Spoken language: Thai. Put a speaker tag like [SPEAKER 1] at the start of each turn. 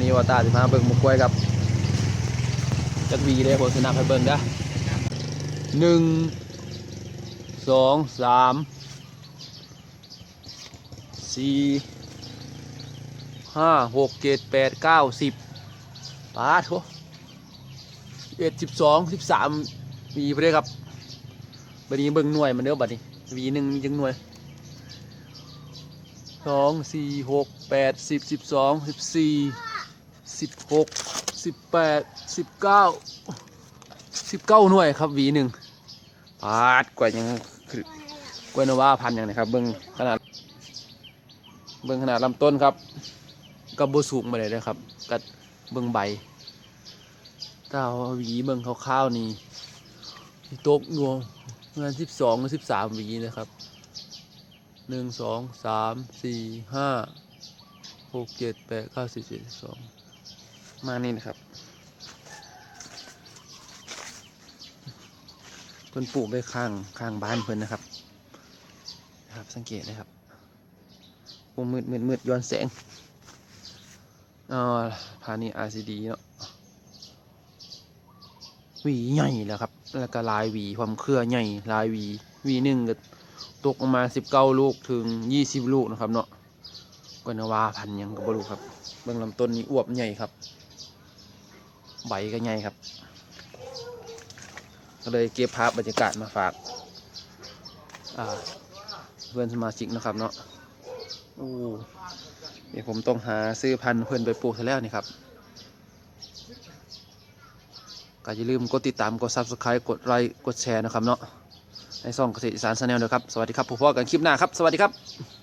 [SPEAKER 1] สิมาเบิ่งมุกกล้วยครับจักวีเลยผมสนับให้เบิ่งด้หนึ่งสองสามสี่ห้าหกเจ็ดแปดเก้าสิบปาดโถเอ็ดสิบสองสิบสามวีไปเลยครับบัดนี้เบิ่งหน่วยมันเด้อบัดนี้วีหนึ่งมีจังหน่วย สองสี่หกแปดสิบสิบสองสิบสี่สิบหกสิบแปดสิบเก้าสิบเก้าหน่วยครับหวีหนึ่งปาดกว่ายังกล้วยนว่าพันอย่างนะครับ เบิ้งขนาด เบิ้งขนาดลำต้นครับกับบสูงมาเลยนะครับกัดเบิ้งใบถ้าเอาหวีเบิ้งคร่าวๆนี่โต๊ะรวมงานสิบสองสิบสามหวีนะครับ หนึ่งสองสามสี่ห้าหกเจ็ดแปดเก้าสิบสิบเอ็ดสองมานี่นะครับเพิ่นปลูกไว้ข้างข้างบ้านเพิ่นนะครับนะครับสังเกตนะครับโอ้มืดมืดมืดย้อนแสงอ่าพานี่ RCD เนาะหวีใหญ่แล้วครับ แล้วก็ลายหวีความเครือใหญ่ลายหวีหวีหนึ่งก็ ตกออกมาสิบเก้าลูกถึงยี่สิบลูกนะครับเนาะก็นว่าพันยังกับบลูครับ เบื้องลำต้นนี้อวบใหญ่ครับ ใบก็ใหญ่ครับ ก็เลยเก็บภาพบรรยากาศมาฝากอ่าเพื่อนสมาชิกนะครับเนาะโอ้เดี๋ยวผมต้องหาซื้อพันธุ์เพื่อนไปปลูกซะแล้วนี่ครับก็อย่าลืมกดติดตาม กด subscribe กดไลค์ กดแชร์นะครับเนาะ ในซ่องเกษตรอีสานชาแนลด้วยครับ สวัสดีครับผู้พบกันคลิปหน้าครับ สวัสดีครับ